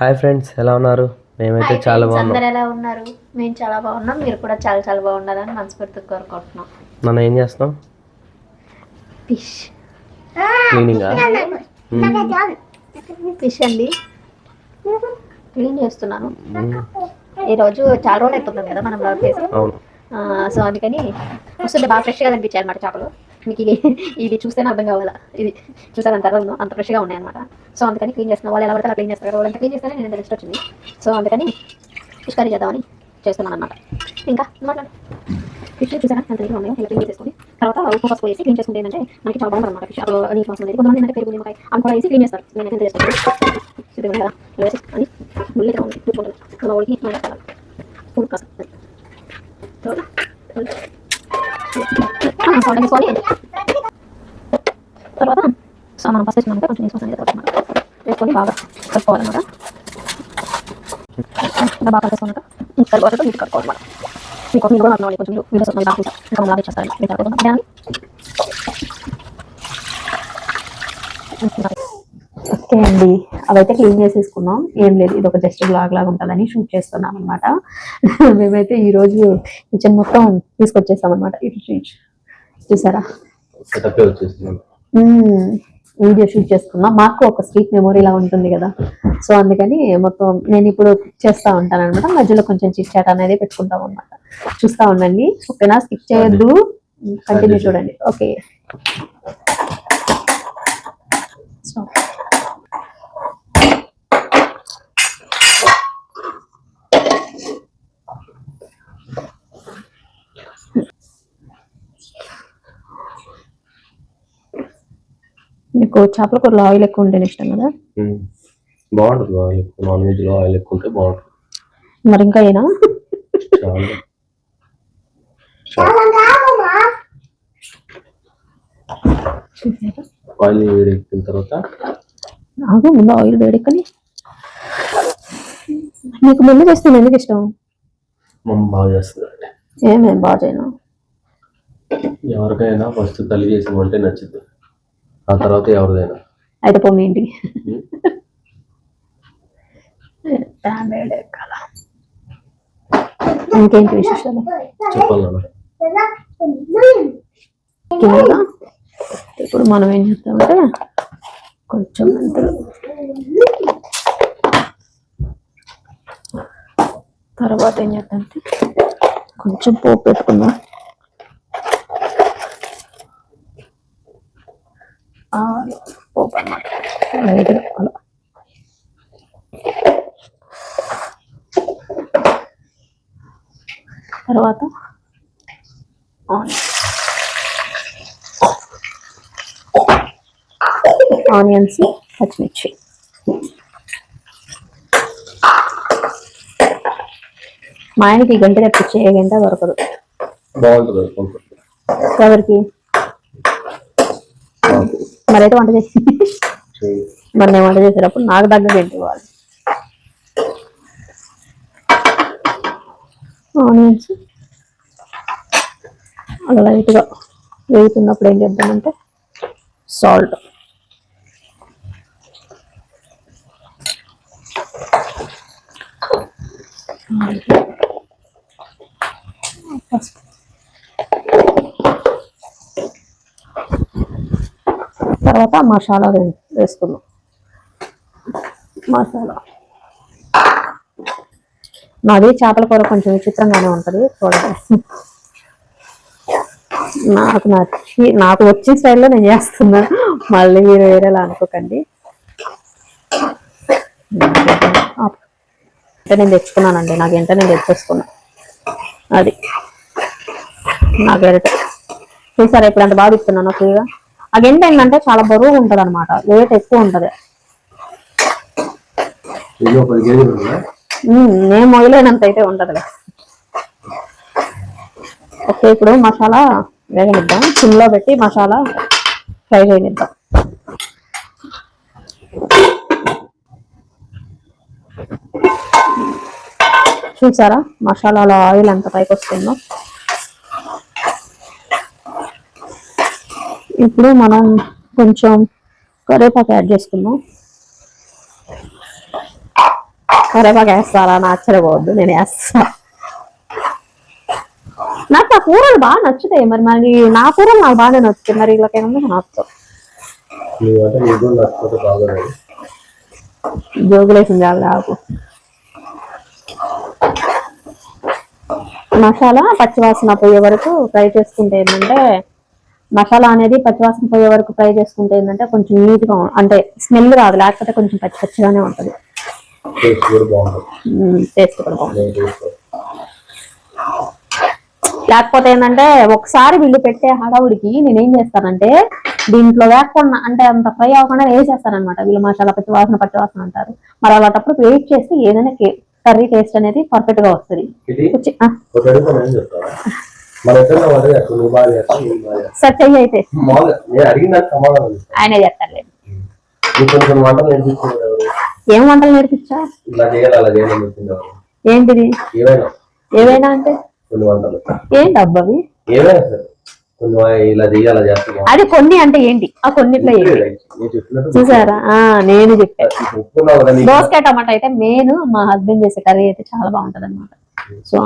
Hi friends ఎలా ఉన్నారు? మేమైతే చాలా బాగున్నాం. అందరు ఎలా ఉన్నారు? మేము చాలా బాగున్నాం మీరు కూడా చాలా చాలా బాగుండాలని మనస్ఫూర్తిగా కోరుకుంటున్నాం. మనం ఏం చేస్తాం ఫిష్ క్లీనింగ్ ఫిష్ అండి. క్లీన్ చేస్తున్నాను. ఈరోజు చాలా రోజులు అయిపోతుంది కదా మనం బ్లౌజ్ చేసి అవును సో అందుకని వస్తుంటే బాగా ఫ్రెష్గా అనిపించాయి అనమాట చేపలు. మీకు ఇది ఇది చూస్తేనే అర్థం కావాలా? ఇది చూసారు? అంత అర్థం అంత ఫ్రెష్గా ఉన్నాయి అనమాట సో అందుకని క్లీన్ చేస్తున్న వాళ్ళు ఎలా పడితే అలా క్లీన్ చేస్తారు. వాళ్ళు క్లీన్ చేస్తేనే నేను రెస్ట్ వచ్చింది. సో అందుకని ఫిష్ కర్రీ చేద్దామని చేస్తున్నాను అనమాట ఇంకా మాట్లాడు. ఫిష్ చూసారా? ఎంత నీళ్ళు ఉన్నాయో? ఇలా క్లీన్ చేసుకుని తర్వాత ఉప్పు పసుపు వేసి క్లీన్ చేసుకుంటే ఏంటంటే మనకి చాలా బాగుంటుంది అనమాట ఫిష్ అప్పుడు నీట్ వాసన ఉండేది కొంతమంది ఏంటంటే పెరుగు నిమ్మకాయ అని కూడా వేసి క్లీన్ చేస్తారు. నేను ఎంత చేస్తాను ఇది కదా? వేసి అని ముళ్ళు ఇట్లా ఉంది కూర్చుంటుంది అలా ఉడికి మనం కాస్త తర్వాత సౌండ్ వేసుకొని తర్వాత సో మనం ఫస్ట్ వేసుకున్నాక కొంచెం నీసు అనేది పోతుంది వేసుకొని బాగా కలుపుకోవాలన్నమాట ఇలా బాగా కలుపుకోవాలన్నమాట ఇంకా తర్వాత నీట్ కలుపుకోవాలన్నమాట మీకు మీరు కూడా నాకు కొంచెం వీడియోస్ మళ్ళీ బాగా ఇంకా మళ్ళీ చేస్తారండి మీరు చాలా దాన్ని ఓకే అండి. అవైతే క్లీన్ చేసేసుకున్నాం. ఏం లేదు ఇది ఒక జస్ట్ బ్లాగ్ లాగా ఉంటుందని షూట్ చేస్తున్నాం అనమాట మేమైతే ఈరోజు కిచెన్ మొత్తం తీసుకొచ్చేస్తాం అనమాట ఇటు చూసి చూసారా? వీడియో షూట్ చేసుకున్నాం. మాకు ఒక స్వీట్ మెమొరీ లా ఉంటుంది కదా. సో అందుకని మొత్తం నేను ఇప్పుడు చేస్తా ఉంటాను అనమాట మధ్యలో కొంచెం చిట్ చాట్ అనేది పెట్టుకుంటాం అనమాట చూస్తా ఉండండి. ఓకేనా? స్కిప్ చేయొద్దు. కంటిన్యూ చూడండి. ఓకే. చేపల కూరలో ఆయిల్ ఎక్కువ ఉంటేనే ఇష్టం కదా? బాగుంటుంది ఆయిల్ ఎక్కువ. నాన్ వెజ్లో ఆయిల్ ఎక్కువ ఉంటే బాగుంటుంది. మరి ఇంకా అయినా ఆయిల్ వేడెక్కిన తర్వాత? నాకు ముందు ఆయిల్ వేడెక్కని. నీకు ముందు చేస్తాను ఎందుకు ఇష్టం? మమ్మ బాగా చేస్తుంది ఏమేం బాగా చేయను? ఎవరికైనా ఫస్ట్ తల్లి చేసిన వంటే నచ్చింది ఆ తర్వాత ఎవరిదైనా. అయితే వేడెక్కాల ఇంకేంటి విశేషాలు? ఇప్పుడు మనం ఏం చేస్తామంటే కొంచెం మెంతులు. తర్వాత ఏం చేద్దామంటే కొంచెం పోపు పెట్టుకుందాం ఆవాలు, పోపు అన్నమాట లైట్గా అలా తర్వాత ఆనియన్. ఆనియన్స్ పచ్చిమిర్చి. మా ఆయనకి గంట తెప్పించి ఏ గంట దొరకదు. ఎవరికి? మరైతే వంట చేసి. మరి నేను వంట చేసేటప్పుడు నాకు దగ్గర ఏంటి వాళ్ళు ఆనియన్స్. అలా లైట్గా వేగుతున్నప్పుడు ఏం చేద్దామంటే సాల్ట్. పసుపు తర్వాత మసాలా వేసుకున్నాం మసాలా. నాది చేపల కూర కొంచెం విచిత్రంగానే ఉంటుంది చూడండి. నాకు నచ్చి నాకు వచ్చిన స్టైల్లో నేను చేస్తున్నా. మళ్ళీ మీరు వేరేలా అనుకోకండి. అంటే నేను తెచ్చుకున్నానండి నాకు ఎంత నేను తెచ్చేసుకున్నా. అది. నా గరిట చూసారా ఇప్పుడు అంత బాగా ఇస్తున్నాను ఫ్రీగా. అదేంటంటే చాలా బరువు ఉంటుంది అనమాట వెయిట్ ఎక్కువ ఉంటుంది ఇది ఒక పది కేజీలు ఉందా ఉమ్, నేను మొదలైనంత అయితే ఉంటది ఓకే ఇప్పుడు మసాలా వేగనిద్దాం. సిమ్లో పెట్టి మసాలా ఫ్రై చేయనిద్దాం చూసారా? మసాలాలో ఆయిల్ ఎంత పైకి వస్తుందో. ఇప్పుడు మనం కొంచెం కరివేపాకు యాడ్ చేసుకుందాం. కరేపాకు వేస్తారా అని ఆశ్చర్యపోవద్దు నేను వేస్తా నాకు ఆ కూరలు బాగా నచ్చుతాయి మరి మరి నా కూరలు నాకు బాగా నచ్చుతాయి మరి వీళ్ళకేమో నీకు జోగులేసింది చాలు నాకు మసాలా పచ్చివాసన పోయే వరకు ఫ్రై చేసుకుంటే ఏంటంటే మసాలా అనేది పచ్చివాసన పోయే వరకు ఫ్రై చేసుకుంటే ఏంటంటే కొంచెం నీట్గా అంటే స్మెల్ రాదు లేకపోతే కొంచెం పచ్చి పచ్చిగానే ఉంటుంది. టేస్ట్ కూడా బాగుంటుంది టేస్ట్ కూడా బాగుంటుంది నేను టేస్ట్ లేకపోతే ఏంటంటే ఒకసారి వీళ్ళు పెట్టే హడావుడికి నేనేం చేస్తానంటే దీంట్లో వేయకుండా అంటే అంత ఫ్రై అవ్వకుండా వేసేస్తానమాట వీళ్ళు మసాలా పచ్చి వాసన పచ్చి వాసన అంటారు. మరి అలాంటప్పుడు వెయిట్ చేస్తే ఏదైనా కర్రీ టేస్ట్ అనేది పర్ఫెక్ట్గా వస్తుంది. చెప్తాను చెయ్యి అయితే. చెప్తాను. ఆయనే నీకు కొన్ని కొన్ని వంటలు నేర్పించుకున్నారు ఎవరు? ఏం వంటలు నేర్పించా? ఇలా చేయాలి అలా చేయాలని చెప్పింది ఎవరు ఏంటిది? ఏవైనా. ఏవైనా అంటే? కొన్ని వంటలు. ఏంటి అబ్బవి? ఏవైనా సరే. కొన్ని వా- ఇలా చేయాలి అలా చేస్తాను అది కొన్ని అంటే ఏంటి? ఆ కొన్నిట్లో నేను చూసారా? ఆ నేను చెప్పాను దోసకాయ టమాటా అయితే మెయిన్ మా హస్బెండ్ చేసే కర్రీ అయితే చాలా బాగుంటది అనమాట సో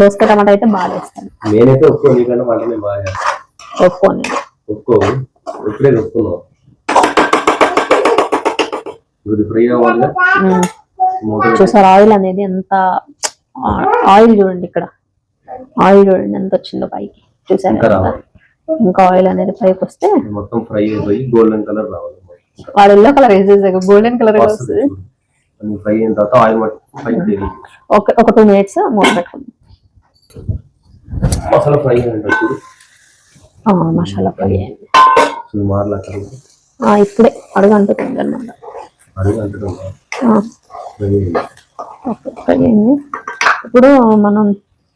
దోసకాయ టమాటా అయితే బాగా చేస్తాను. నేనైతే ఒప్పుకో నీకన్నా వంట నేను బాగా చేస్తాను. ఇప్పుడే ఒప్పుకున్నావు. చూసారు ఆయిల్ అనేది ఎంత ఆయిల్ చూడండి ఇక్కడ. ఆయిల్ చూడండి ఎంత వచ్చిందో పైకి. చూసారు ఇంకా ఆయిల్ అనేది పైకి వస్తే మొత్తం ఫ్రై అయిపోయి గోల్డెన్ కలర్ రావాలి వాడు ఎల్లో కలర్ వేసేసాక గోల్డెన్ కలర్ వస్తుంది ఫ్రై అయిన తర్వాత ఆయిల్ తెలియదు ఒక ఒక టూ మినిట్స్ మూత పెట్టుకుందాం. మసాలా ఫ్రై అయిన మసాలా ఫ్రై అయింది. ఇప్పుడే అడుగు అంటుతుంది అనమాట ఓకే ఇప్పుడు మనం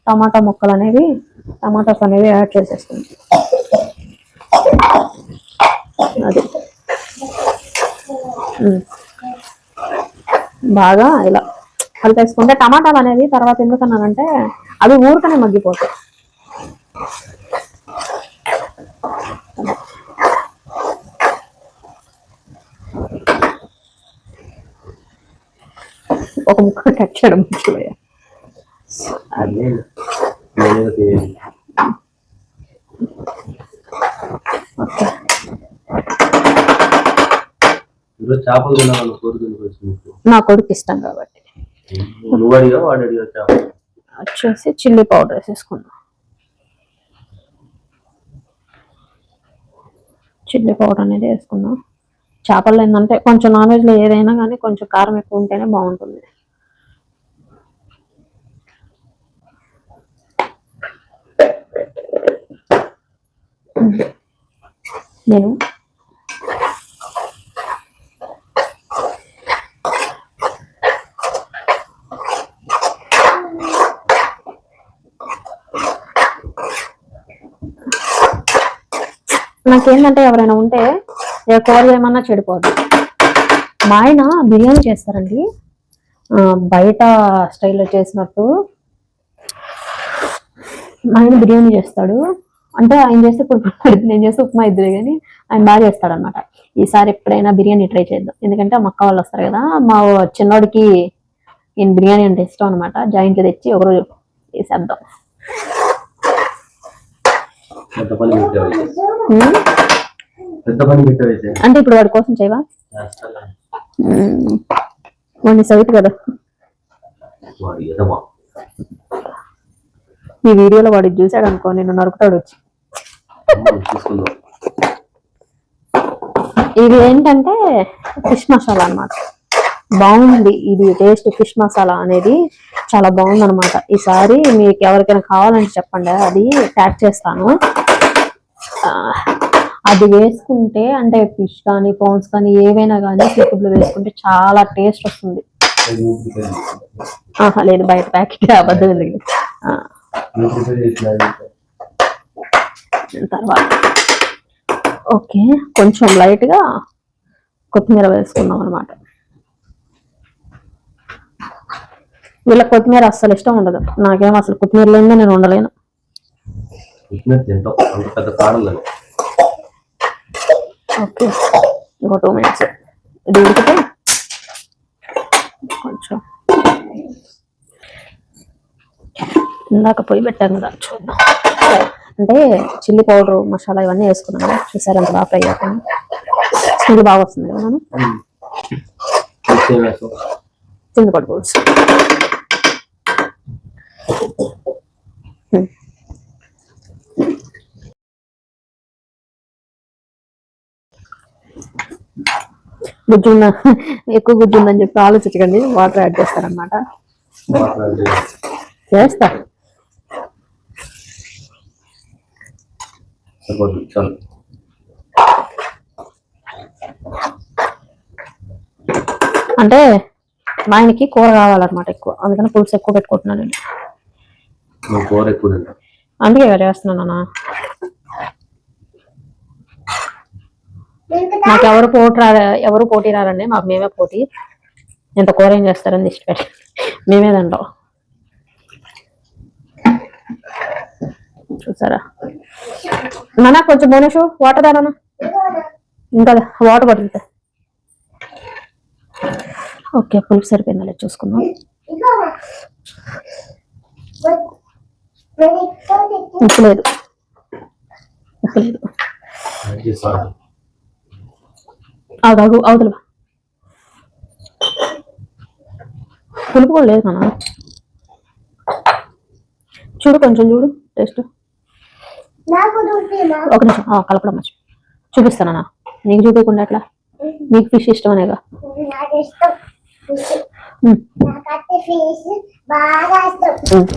టమాటా ముక్కలు అనేవి టమాటాస్ అనేవి యాడ్ చేసేస్తుంది అది. బాగా ఇలా కలిపేసుకుంటే టమాటాలు అనేవి తర్వాత ఎందుకన్నానంటే అవి ఊరికనే మగ్గిపోతాయి. ఒక ముక్క కట్ చేయడం మర్చిపోయా చేపలు నా కొడుకు ఇష్టం కాబట్టి. చేపలు? వచ్చేసి చిల్లీ పౌడర్ వేసేసుకుందాం. చిల్లీ పౌడర్ అనేది వేసుకుందాం. చేపల్లో ఏంటంటే కొంచెం నాన్ వెజ్లో ఏదైనా కానీ కొంచెం కారం ఎక్కువ ఉంటేనే బాగుంటుంది. నేను నాకేంటంటే ఎవరైనా ఉంటే కూర ఏమన్నా చెడిపోదు. మా ఆయన బిర్యానీ చేస్తారండి. బయట స్టైల్లో చేసినట్టు. మా ఆయన బిర్యానీ చేస్తాడు. అంటే ఆయన చేస్తే ఇప్పుడు నేను చేస్తే ఉప్మా ఇద్దరు కానీ ఆయన బాగా చేస్తాడు అనమాట ఈసారి ఎప్పుడైనా బిర్యానీ ట్రై చేద్దాం. ఎందుకంటే మా అక్క వాళ్ళు వస్తారు కదా మా చిన్నోడికి ఈయన బిర్యానీ అంటే ఇష్టం అనమాట జాయింట్లు తెచ్చి ఒకరోజు వేసేద్దాం అంటే ఇప్పుడు వాడి కోసం చేయవా. వాడిని సౌత్ కదా. ఈ వీడియోలో వాడు చూశాడు అనుకో నేను నరుకుతాడు వచ్చి. ఇది ఏంటంటే ఫిష్ మసాలా అన్నమాట. బాగుంది ఇది టేస్ట్ ఫిష్ మసాలా అనేది చాలా బాగుంది అనమాట ఈసారి మీకు ఎవరికైనా కావాలంటే చెప్పండి అది ప్యాక్ చేస్తాను. అది వేసుకుంటే అంటే ఫిష్ కానీ ప్రాన్స్ కానీ ఏవైనా కానీ సీఫుడ్లో వేసుకుంటే చాలా టేస్ట్ వస్తుంది. లేదు బయట ప్యాకెట్ అబద్ధం లేదు. వచ్చిన తర్వాత. ఓకే కొంచెం లైట్గా కొత్తిమీర వేసుకుందాం అనమాట వీళ్ళ కొత్తిమీర అస్సలు ఇష్టం ఉండదు. నాకేం అసలు కొత్తిమీర లేదా నేను ఉండలేను. ఓకే ఇంకో టూ మినిట్స్. ఇది ఉడికితే కొంచెం ఇందాక పొయ్యి పెట్టాను కదా చూద్దాం. అంటే చిల్లీ పౌడర్ మసాలా ఇవన్నీ వేసుకున్నాం కదా చూసారు అంత బాగా ఫ్రై అవుతుంది స్మెల్ బాగా వస్తుంది కదా మనం పులుసు. హ్మ్. గుజ్జు ఉందా ఎక్కువ గుజ్జు ఉందని చెప్పి ఆలోచించకండి. వాటర్ యాడ్ చేస్తారనమాట మాట్లాడి సరిపోతుంది చాలు అంటే మా ఆయనకి కూర కావాలన్నమాట ఎక్కువ. అందుకని పులుసు ఎక్కువ పెట్టుకుంటున్నాను నేను. కూర ఎక్కువ తింటా అందుకే కదా చేస్తున్నాను అన్న నాకు ఎవరు పోటీ రా ఎవరు పోటీ రారండి మాకు మేమే పోటీ. ఎంత కూర ఏం చేస్తారని దిష్టి పెట్టి. మేమే తింటాం. చూసారా? నాన్న కొంచెం బోనషు వాటర్ దానా ఇంకా వాటర్ పడుతుంది ఓకే పులుపు సరిపోయిందా లేదు చూసుకుందాం. ఉప్పు లేదు. ఉప్పు లేదు. అవుదాగు సాల్ట్ పులుపు కూడా లేదు నాన్న. చూడు కొంచెం చూడు టేస్ట్. ఒక నిమిషం. ఆ, కలపడం మర్చి చూపిస్తానా నీకు చూపించకుండా ఎట్లా? నీకు ఫిష్ ఇష్టం ఫిష్ ఉమ్, నాకైతే ఫిష్ బాగా ఇష్టం. ఉమ్.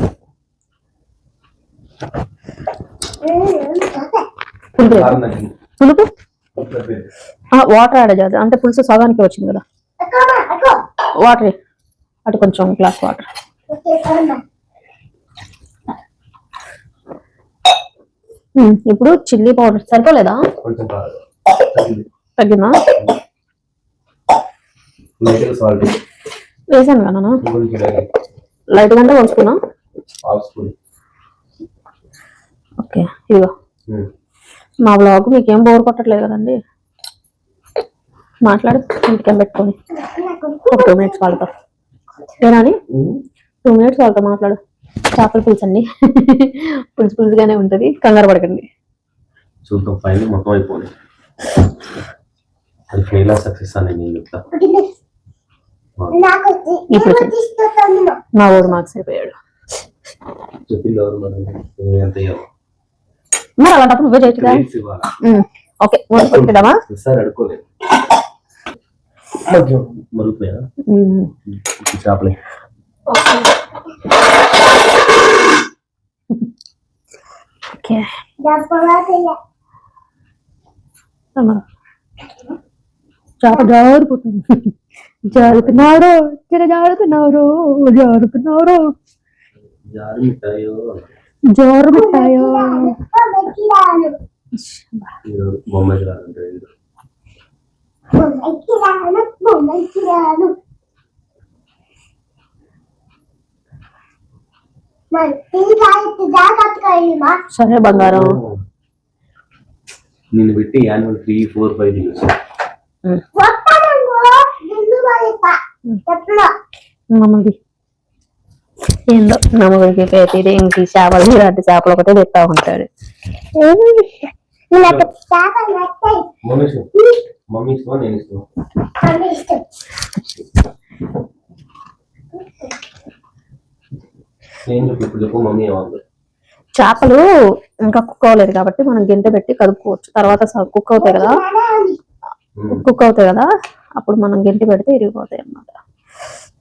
పులుపు. వాటర్ యాడ్ చేయాలి అంటే పులుసు సగానికి వచ్చింది కదా. వాటర్ అటు కొంచెం గ్లాస్ వాటర్ ఇప్పుడు చిల్లీ పౌడర్ సరిపోలేదా? తగ్గింది? వేసాను కదా లైట్ గంటే స్పూన్? ఓకే ఇదిగో. మా బ్లాగ్ మీకేం బోర్ కొట్టట్లేదు కదండి? మాట్లాడు ఇంటికేం పెట్టుకొని. ఒక టూ మినిట్స్ వాళ్ళతో. ఏనాని? టూ మినిట్స్ వాళ్ళతో మాట్లాడు. చేపల పులుసు అండి. పులుసు పులుసుగానే ఉంటుంది. కంగారు పడకండి. చూద్దాం ఫైనల్ మొత్తం అయిపోయింది. అది ఫెయిల్ ఆ సక్సెస్ అని నేను చెప్తా. మా ఊరు మార్క్స్ అయిపోయాడు మరి అలాంటప్పుడు నువ్వే ఓకే. ఈసారి అడుకోలేదు చేపలే. ഓക്കെ ജാറുപുത്തുന്നു ജാറുപ്പിനാരോ ചില ജാറുപ്പിനാരോ ജാറുപ്പിനാരോ ജോറ് മിഠായോ ബൊമ്മ సరే బంగారం. నిన్ను పెట్టి యాన్యువల్ త్రీ ఫోర్ ఫైవ్ నమ్మది. ఏందో నమ్మడికి పేరు ఇంక చేపలు ఇలాంటి చేపలు ఒకటే తెస్తా ఉంటాడు. మమ్మీ ఇష్టం. నేను ఇష్టం నేను చెప్పు ఇప్పుడు చెప్పు మమ్మీ ఏమంది చేపలు ఇంకా కుక్ అవ్వలేదు కాబట్టి మనం గింట పెట్టి కలుపుకోవచ్చు. తర్వాత కుక్ అవుతాయి కదా. కుక్ అవుతాయి కదా? అప్పుడు మనం గింట పెడితే ఇరిగిపోతాయి అన్నమాట.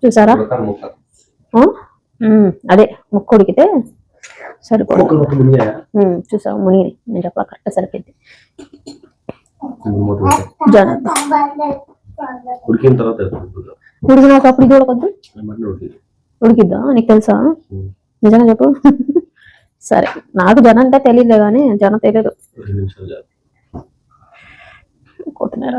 చూసారా? అదే ముక్కు ఉడికితే ఉమ్, చూసావు? మునిగి నేను చెప్పాలి కరెక్ట్ సరిపోయింది. ఉడికిన తర్వాత ఉడికినాక అప్పుడు ఇది ఉడకొద్దు. ఉడికిద్దా? నీకు తెలుసా. నిజంగా చెప్పు. సరే నాకు జనం అంటే తెలియలే కానీ జనం తెలియదు కొత్తిమీర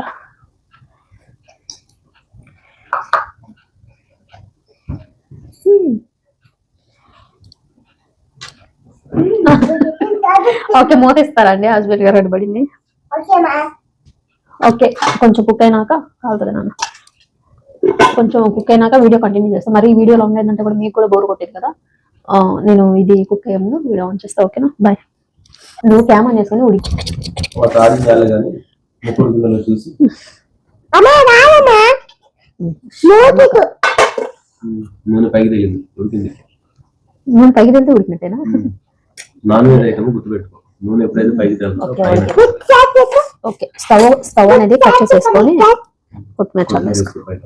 ఓకే మూత ఇస్తారండి హస్బెండ్ గారు అడ్డుపడింది ఓకేమా ఓకే కొంచెం కుక్ అయినాక కాలుతుంది నాన్న. కొంచెం కుక్ అయినాక వీడియో కంటిన్యూ చేస్తాం. మరి ఈ వీడియో లాంగ్ అయిందంటే కూడా మీకు కూడా బోర్ కొట్టేది కదా? నేను ఇది కుక్ అయ్యే ముందు వీడియో ఆన్ చేస్తా ఓకేనా బాయ్ నువ్వు క్యామ్ ఆన్ చేసుకొని ఉడికి నూనె పైకి తగిలింది ఉడికింది. నేను పైకి వెళ్తే ఉడికినట్టేనా? నాన్ వెజ్ ఐటమ్ గుర్తుపెట్టుకో. నూనె ఎప్పుడైతే పైకి ఓకే, స్టవ్ స్టవ్ అనేది కట్ చేసేసుకొని కొత్తిమీర చల్లేసుకో. పైన.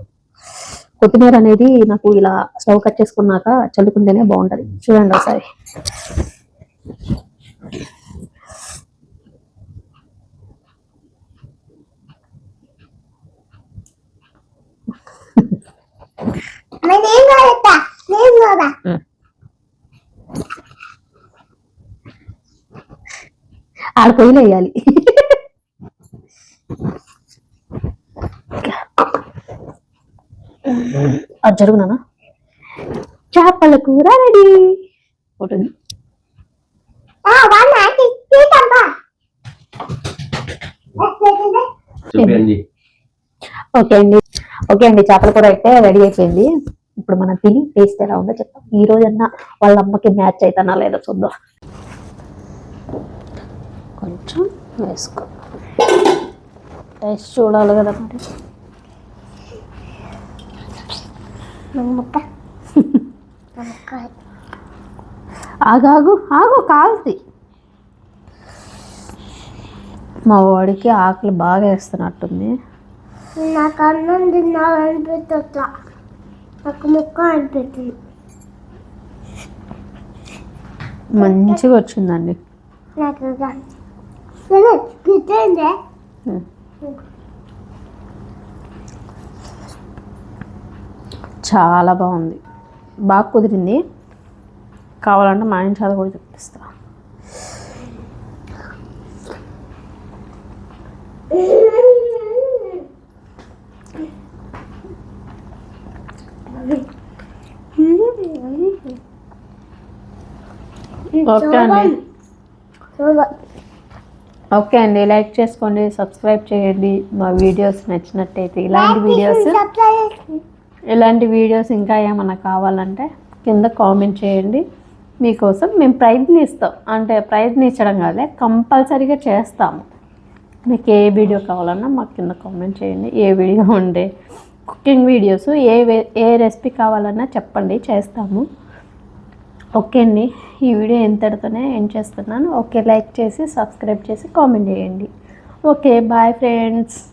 కొత్తిమీర అనేది నాకు ఇలా స్టవ్ కట్ చేసుకున్నాక చల్లుకుంటేనే బాగుంటది. చూడండి ఒకసారి. ఆడ పొయ్యిలో వేయాలి. అది జరుగునా చేపల కూర రెడీ. అంజీ ఓకే అండి. ఓకే అండి చేపల కూర అయితే రెడీ అయిపోయింది. ఇప్పుడు మనం తిని టేస్ట్ ఎలా ఉందో చెప్తాం. ఈ రోజన్నా వాళ్ళ అమ్మకి మ్యాచ్ అవుతానా లేదో చూద్దాం. కొంచెం వేసుకో. టేస్ట్ చూడాలి కదా మరి. ముక్క. ఆగాగు ఆగు కాల్సి మా వాడికి ఆకలి బాగా వేస్తున్నట్టుంది. నాకు అన్నం తినాలనిపిస్తా నాకు ముక్క అనిపిస్తుంది మంచిగా వచ్చిందండి. నాకు సరే పిచ్చిందే చాలా బాగుంది. బాగా కుదిరింది. కావాలంటే మా ఆయన చాలా కూడా చూపిస్తా ఓకే అండి. ఓకే అండి. లైక్ చేసుకోండి సబ్స్క్రైబ్ చేయండి. మా వీడియోస్ నచ్చినట్టయితే ఇలాంటి వీడియోస్ ఇలాంటి వీడియోస్ ఇంకా ఏమైనా కావాలంటే కింద కామెంట్ చేయండి. మీకోసం మేము ప్రయత్నిస్తాం. అంటే ప్రయత్నించడం కాదే కంపల్సరీగా చేస్తాము మీకు ఏ వీడియో కావాలన్నా మాకు కింద కామెంట్ చేయండి. ఏ వీడియో ఉండే కుకింగ్ వీడియోస్ ఏ వే- ఏ రెసిపీ కావాలన్నా చెప్పండి. చేస్తాము. ఓకే అండి. ఈ వీడియో ఎంతటితోనే ఎండ్ చేస్తున్నాను. ఓకే లైక్ చేసి సబ్స్క్రైబ్ చేసి కామెంట్ చేయండి. Okay bye friends.